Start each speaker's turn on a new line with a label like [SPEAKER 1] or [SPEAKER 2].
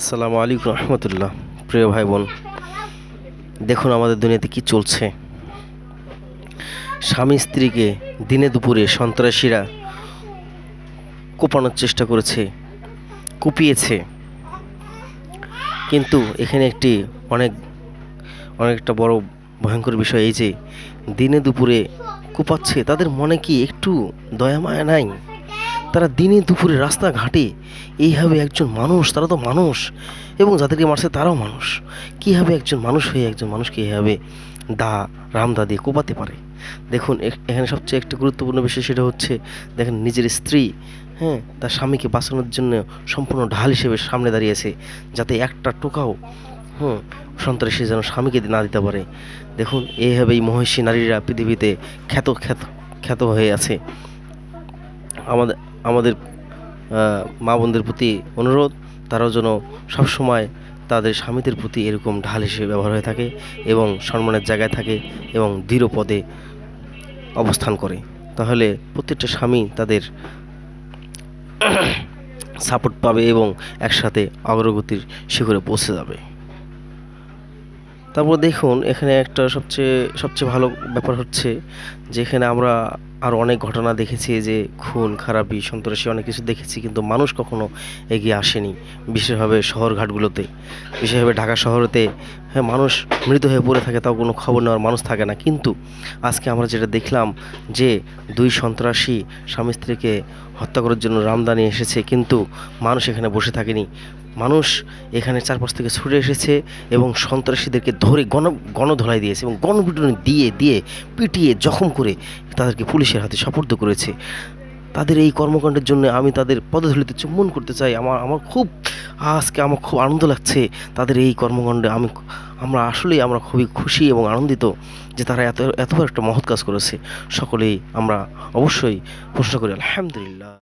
[SPEAKER 1] আসসালামু আলাইকুম রহমতুল্লাহ। প্রিয় ভাই বোন দেখুন আমাদের দুনিয়াতে কি চলছে। স্বামী স্ত্রীকে দিনে দুপুরে সন্ত্রাসীরা কোপানোর চেষ্টা করেছে, কুপিয়েছে। কিন্তু এখানে একটি অনেক, অনেকটা বড় ভয়ঙ্কর বিষয় এই যে, দিনে দুপুরে কোপাচ্ছে, তাদের মনে কি একটু দয়া মায়া নাই? তারা দিনে দুপুরে রাস্তাঘাটে এইভাবে একজন মানুষ, তারা তো মানুষ, এবং যাদেরকে মারছে তারাও মানুষ। কীভাবে একজন মানুষ হয়ে একজন মানুষকে এইভাবে দা রামদা দিয়ে কোপাতে পারে? দেখুন এখ- এখানে সবচেয়ে একটি গুরুত্বপূর্ণ বিষয় সেটা হচ্ছে, দেখেন নিজের স্ত্রী হ্যাঁ তার স্বামীকে বাঁচানোর জন্য সম্পূর্ণ ঢাল হিসেবে সামনে দাঁড়িয়েছে যাতে একটা টোকাও, হুম, সন্ত্রাসী যেন স্বামীকে না দিতে পারে। দেখুন, এইভাবেই মহিষী নারীরা পৃথিবীতে খ্যাত খ্যাত খ্যাত হয়ে আছে। আমাদের আমাদের মা বোনদের প্রতি অনুরোধ, তারাও যেন সবসময় তাদের স্বামীদের প্রতি এরকম ঢাল হিসেবে ব্যবহার হয়ে থাকে এবং সম্মানের জায়গায় থাকে এবং দৃঢ় পদে অবস্থান করে। তাহলে প্রত্যেকটা স্বামী তাদের সাপোর্ট পাবে এবং একসাথে অগ্রগতির শিখরে পৌঁছে যাবে। তারপর দেখুন, এখানে একটা সবচেয়ে সবচেয়ে ভালো ব্যাপার হচ্ছে যে এখানে আমরা আর অনেক ঘটনা দেখেছি যে খুন, খারাপি, সন্ত্রাসী অনেক কিছু দেখেছি, কিন্তু মানুষ কখনো এগিয়ে আসেনি, বিশেষভাবে শহরঘাটগুলোতে। বিশেষভাবে ঢাকা শহরেতে হ্যাঁ মানুষ মৃত হয়ে পড়ে থাকে, তাও কোনো খবর নেওয়ার মানুষ থাকে না। কিন্তু আজকে আমরা যেটা দেখলাম যে দুই সন্ত্রাসী স্বামী স্ত্রীকে হত্যা করার জন্য রামদানি এসেছে, কিন্তু মানুষ এখানে বসে থাকেনি। মানুষ এখানে চারপাশ থেকে ছুটে এসেছে এবং সন্ত্রাসীদেরকে ধরে গণ, গণধোলাই দিয়েছে এবং গণপিটুনি দিয়ে দিয়ে পিটিয়ে জখম করে তাদেরকে পুলিশের হাতে সোপর্দ করেছে। তাদের এই কর্মকাণ্ডের জন্য আমি তাদের পদধূলিতে চুম্বন করতে চাই। আমার আমার খুব, আজকে আমার খুব আনন্দ লাগছে তাদের এই কর্মকাণ্ডে। আমি, আমরা আসলেই, আমরা খুবই খুশি এবং আনন্দিত যে তারা এত এত একটা মহৎ কাজ করেছে। সকলেই আমরা অবশ্যই প্রশ্ন করি। আলহামদুলিল্লাহ।